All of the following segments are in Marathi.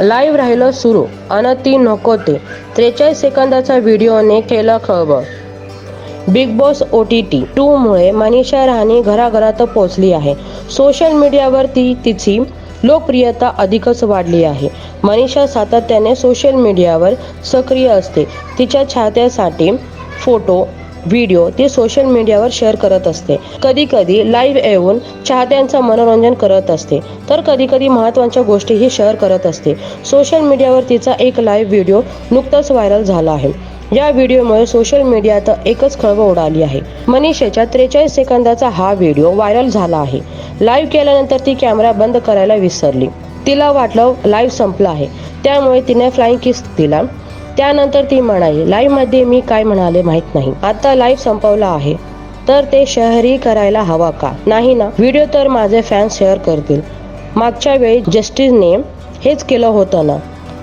लाईव्ह राहिलं सुरू. आणि ती नको ते. त्रेचाळीस सेकंदाचा व्हिडिओने केलं खळबळ. Big Boss O T T टूमुळे Manisha Rani घराघरात पोहोचली आहे. सोशल मीडियावर ती तिची लोकप्रियता अधिकच वाढली आहे. मनीषा सातत्याने सोशल मीडियावर सक्रिय असते. तिच्या चाहत्यासाठी फोटो व्हिडिओ ती सोशल मीडियावर शेअर करत असते. कधी कधी लाईव्ह येऊन चाहत्यांचं मनोरंजन करत असते. तर कधी कधी महत्त्वाच्या गोष्टीही शेअर करत असते. सोशल मीडियावर तिचा एक लाईव्ह व्हिडिओ नुकताच व्हायरल झाला आहे. या व्हिडिओमुळे सोशल मीडियात एकच खळबळ उडाली आहे. मनीषेच्या त्रेचाळीस सेकंदाचा हा व्हिडिओ व्हायरल झाला आहे. लाईव्ह केल्यानंतर ती कॅमेरा बंद करायला विसरली. तिला वाटलं लाईव्ह संपला आहे. त्यामुळे तिने फ्लाईंग किस दिला. त्यानंतर ती म्हणाली लाईव्हमध्ये मी काय म्हणाले माहीत नाही. आता लाईव्ह संपवला आहे. तर ते शहरी करायला हवा का? नाही ना. व्हिडिओ तर माझे फॅन्स शेअर करतील. मागच्या वेळी जस्टिसने हेच केलं होतं ना.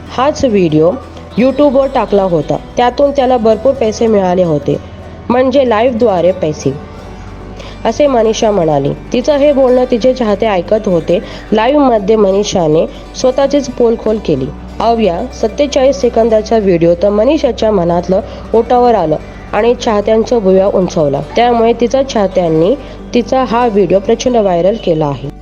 हाच व्हिडिओ यूट्यूबवर टाकला होता. त्यातून त्याला भरपूर पैसे मिळाले होते. म्हणजे लाईव्हद्वारे पैसे. असे मनीषा म्हणाली. तिचं हे बोलणं तिचे चाहते ऐकत होते. लाईव्हमध्ये मनीषाने स्वतःचीच पोलखोल केली. अवया सत्तेचाळीस सेकंदाचा व्हिडिओ तर मनीषाच्या मनातलं ओटावर आलं आणि चाहत्यांचा भुया उंचवला. त्यामुळे तिचा चाहत्यांनी तिचा हा व्हिडिओ प्रचंड व्हायरल केला आहे.